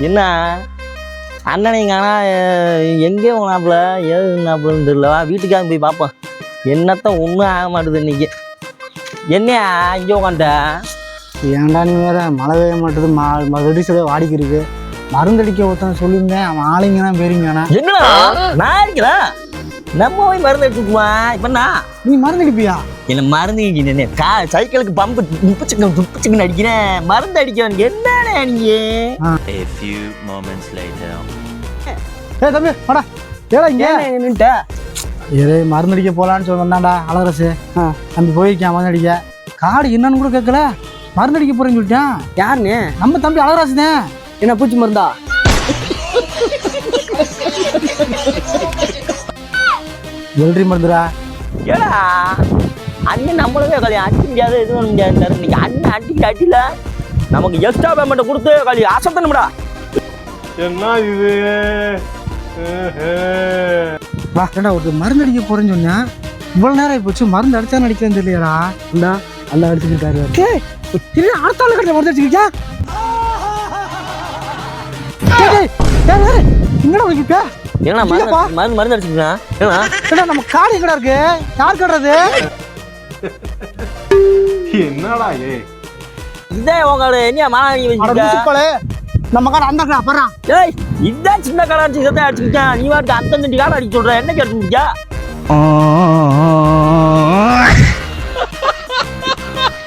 என்ன? அண்ணனை காணா எங்கே போனாப்புல ஏதுனாப்புலன்னு தெரியல. வா வீட்டுக்காக போய் பார்ப்போம் என்னத்த ஒன்றும் ஆக மாட்டுது இன்னைக்கு. என்னையா இங்கே உட்காண்ட ஏன்டா நீ வேற? மழை பெய்ய மாட்டுது. மா மறுபடியும் சொல்ல வாடிக்கு இருக்கு மருந்தடிக்க ஒருத்தன் சொல்லியிருந்தேன். அவன் ஆளுங்க தான் பெரியங்கண்ணா என்னடா? நான் இருக்கிறேன் நம்ம போய் மருந்து எடுத்துக்குமா இப்போ நான் நீ மருந்தடிப்பியா என்ன மருந்து என்ன கா சைக்கிளுக்கு பம்பு துப்புச்சுக்கு துப்புச்சுக்குன்னு அடிக்கிறேன் மருந்து அடிக்கிறேன் என்னண்ணே நீ A few moments later. ஏ தம்பி வாடா. ஏடா இங்க? நின்னுட்ட ஏதே மருந்தடிக்க போலான்னு சொன்னான்டா அழகரசு. தம்பி போயிருக்கான் மருந்தடிக்க காடு என்னன்னு கூட கேட்கல. மருந்தடிக்க போறேன்னு சொல்லிட்டான் யாருண்ணே நம்ம தம்பி அழகராசு தான் என்ன பூச்சி மருந்தா? வெள்ளரி மருந்துடா. ஏடா அண்ணன் நம்மளுமே கல்யாணம் அடிக்க முடியாது எதுவும் பண்ண முடியாது இன்னைக்கு அண்ணன். அடிக்கிற அடியில நமக்கு எக்ஸ்ட்ரா பேமெண்ட் கொடுத்து கல்வி அசத்தணும்டா. என்ன இது? வா ஏடா ஒரு மருந்தடிக்க போறேன்னு சொன்னா இவ்வளவு நேரம் போச்சு மருந்து அடிச்சா நடிக்கிறேன்னு தெரியலடா இந்தா அந்த அடிச்சுக்கிட்டாரு. டேய் இல்ல அடுத்த ஆளு கட்ட மருந்து அடிச்சுக்கிட்டா டேய், டேய், டேய், டேய், எங்கடா வைக்க ஏன்னா. மருந்து மருந்து மருந்து அடிச்சுக்கலாம் ஏன்னா நம்ம காடு எங்கடா இருக்கு? யார் என்னடா ஏ இதான் உங்களோட என்ன மாநாடி அட வச்சுக்க முசுப்பாளே நம்ம காடு அந்த கடை அப்புறம் ஏய் இதான் சின்ன கடை அடிச்சு இதை அடிச்சுக்கிட்டேன் நீ வாட்டு அந்த காடை அடிச்சு சொல்ற. என்ன கேட்டு